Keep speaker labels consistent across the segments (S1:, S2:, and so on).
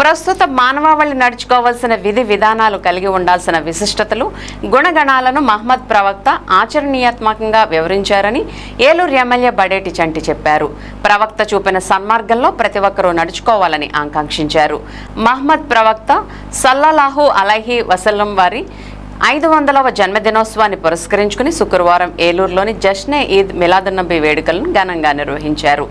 S1: ప్రస్తుత మానవాళి నడుచుకోవాల్సిన విధి విధానాలు కలిగి ఉండాల్సిన విశిష్టతలు గుణగణాలను మహమ్మద్ ప్రవక్త ఆచరణీయాత్మకంగా వివరించారని ఏలూరు ఎమ్మెల్యే బడేటి చంటి చెప్పారు. ప్రవక్త చూపిన సన్మార్గంలో ప్రతి ఒక్కరూ నడుచుకోవాలని ఆకాంక్షించారు. మహమ్మద్ ప్రవక్త సల్లల్లాహు అలహీ వసల్లం వారి ఐదు వందలవ జన్మదినోత్సవాన్ని పురస్కరించుకుని శుక్రవారం ఏలూరులోని జష్నే ఈద్ మిలాదున్నబీ వేడుకలను ఘనంగా నిర్వహించారు.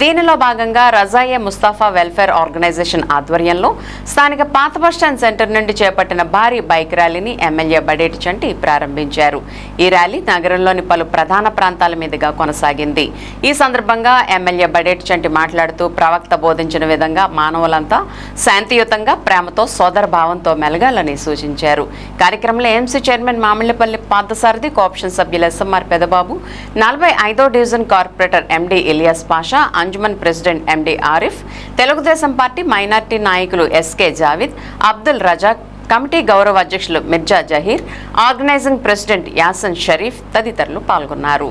S1: దీనిలో భాగంగా రజాయే ముస్తాఫా వెల్ఫేర్ ఆర్గనైజేషన్ ఆధ్వర్యంలో స్థానిక పాత బస్టాండ్ సెంటర్ నుండి చేపట్టిన భారీ బైక్ ర్యాలీని ఎమ్మెల్యే బడేటి చంటి ప్రారంభించారు. ఈ ర్యాలీ నగరంలోని పలు ప్రధాన ప్రాంతాల మీదుగా కొనసాగింది. ఈ సందర్భంగా ఎమ్మెల్యే బడేటి చంటి మాట్లాడుతూ ప్రవక్త బోధించిన విధంగా మానవులంతా శాంతియుతంగా ప్రేమతో సోదర భావంతో మెలగాలని సూచించారు. కార్యక్రమంలో AMC chairman Mamillapalli Parthasarathi co-option సభ్యులు ఎస్ఎంఆర్ పెదబాబు నలభై ఐదో division corporator MD Ilyas Pasha Anjuman president MD Arif Telugu Desam party minority నాయకులు ఎస్కే జావిద్ అబ్దుల్ రజాక్ కమిటీ గౌరవ అధ్యక్షులు మిర్జా జహీర్ ఆర్గనైజింగ్ ప్రెసిడెంట్ యాసన్ షరీఫ్ తదితరులు పాల్గొన్నారు.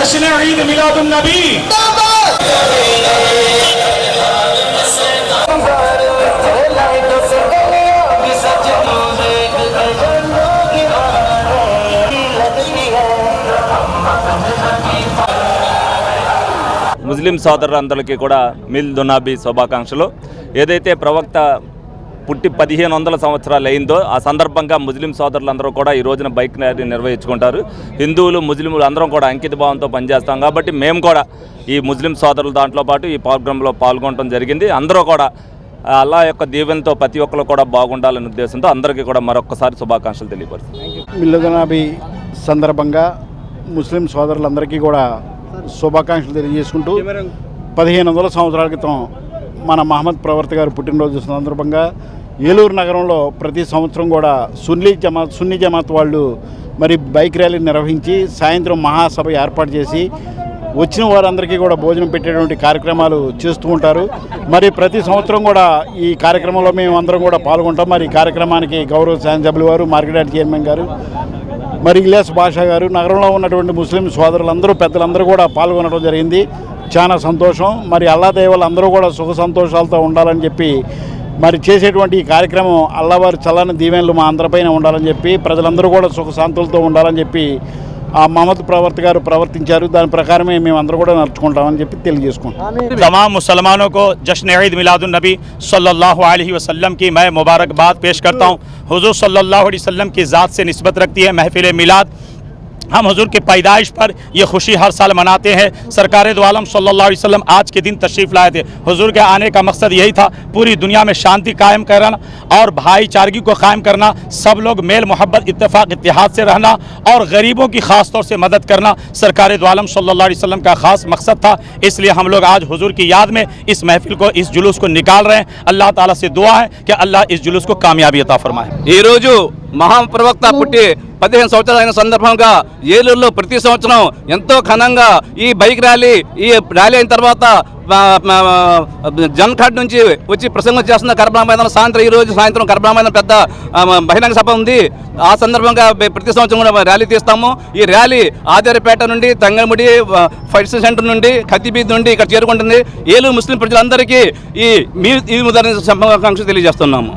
S2: जश्न ईद मिलादुन नबी
S3: ముస్లిం సోదరులందరికీ కూడా మిల్ దునాబీ శుభాకాంక్షలు ఏదైతే ప్రవక్త పుట్టి పదిహేను వందల సంవత్సరాలు అయిందో ఆ సందర్భంగా ముస్లిం సోదరులందరూ కూడా ఈ రోజున బైక్ ర్యాలీ నిర్వహించుకుంటారు. హిందువులు ముస్లింలు అందరం కూడా అంకిత భావంతో పనిచేస్తాం కాబట్టి మేము కూడా ఈ ముస్లిం సోదరుల దాంట్లో పాటు ఈ ప్రోగ్రాంలో పాల్గొనడం జరిగింది. అందరూ కూడా ఆ అల్లా యొక్క దీవెనతో ప్రతి ఒక్కరు కూడా బాగుండాలనే ఉద్దేశంతో అందరికీ కూడా మరొకసారి శుభాకాంక్షలు తెలియపరుస్తున్నాం
S4: మిల్లుదనాబీ సందర్భంగా ముస్లిం సోదరులందరికీ కూడా శుభాకాంక్షలు తెలియజేసుకుంటూ పదిహేను వందల సంవత్సరాల క్రితం మన మహమ్మద్ ప్రవర్త గారు పుట్టినరోజు సందర్భంగా ఏలూరు నగరంలో ప్రతి సంవత్సరం కూడా సున్నీ జమాత్ సున్నీ జమాత్ వాళ్ళు మరి బైక్ ర్యాలీ నిర్వహించి సాయంత్రం మహాసభ ఏర్పాటు చేసి వచ్చిన వారందరికీ కూడా భోజనం పెట్టేటువంటి కార్యక్రమాలు చేస్తూ ఉంటారు. మరి ప్రతి సంవత్సరం కూడా ఈ కార్యక్రమంలో మేము అందరం కూడా పాల్గొంటాం. మరి ఈ కార్యక్రమానికి గౌరవ శాసనసభ్యులు వారు మార్కెట్ చైర్మన్ గారు మరి ఇలియాస్ బాషా గారు నగరంలో ఉన్నటువంటి ముస్లిం సోదరులందరూ పెద్దలందరూ కూడా పాల్గొనడం జరిగింది. చాలా సంతోషం మరి అల్లా దైవాలు అందరూ కూడా సుఖ సంతోషాలతో ఉండాలని చెప్పి మరి చేసేటువంటి ఈ కార్యక్రమం అల్లవారి చల్లని దీవెనలు మా అందరిపైన ఉండాలని చెప్పి ప్రజలందరూ కూడా సుఖ శాంతులతో ఉండాలని చెప్పి ఆ మహమ్మద్ ప్రవర్త గారు ప్రవర్తించారు దాని ప్రకారమే మేము అందరూ కూడా నడుచుకుంటామని చెప్పి తెలియజేసుకుంటాం
S2: तमाम मुसलमानों को जश्न ईद मिलादुलनबी सल्लल्लाहु अलैहि वसल्लम की मैं मुबारकबाद पेश करता हूँ हुजूर सल्लल्लाहु अलैहि वसल्लम की ज़ात से नस्बत रखती है महफिल मिलाद ہم حضور کے پیدائش پر یہ خوشی ہر سال مناتے ہیں۔ سرکار دو عالم صلی اللہ علیہ وسلم آج کے دن تشریف لائے تھے۔ حضور کے آنے کا مقصد یہی تھا، پوری دنیا میں شانتی قائم کرنا اور بھائی چارگی کو قائم کرنا، سب لوگ میل محبت، اتفاق، اتحاد سے رہنا اور غریبوں کی خاص طور سے مدد کرنا سرکار دو عالم صلی اللہ علیہ وسلم کا خاص مقصد تھا۔ اس لیے ہم لوگ آج حضور کی یاد میں اس محفل کو، اس جلوس کو نکال رہے ہیں۔ اللہ تعالیٰ سے دعا ہے کہ اللہ اس جلوس
S5: کو کامیابی عطا فرمائے۔ یہ روزو మహాప్రవక్త పుట్టి పదిహేను సంవత్సరాలైన సందర్భంగా ఏలూరులో ప్రతి సంవత్సరం ఎంతో ఘనంగా ఈ బైక్ ర్యాలీ ఈ ర్యాలీ అయిన తర్వాత జన్ఖాడ్ నుంచి వచ్చి ప్రసంగం చేస్తున్న కరబలా మైదానం సాయంత్రం ఈ రోజు సాయంత్రం కరబలా మైదానం పెద్ద బహిరంగ సభ ఉంది. ఆ సందర్భంగా ప్రతి సంవత్సరం కూడా ర్యాలీ తీస్తాము. ఈ ర్యాలీ ఆచార్యపేట నుండి తంగముడి ఫైట్స్ సెంటర్ నుండి ఖతీబీద్ నుండి ఇక్కడ చేరుకుంటుంది. ఏలూరు ముస్లిం ప్రజలందరికీ ఈ మీ ఈ శుభాకాంక్షలు తెలియజేస్తున్నాము.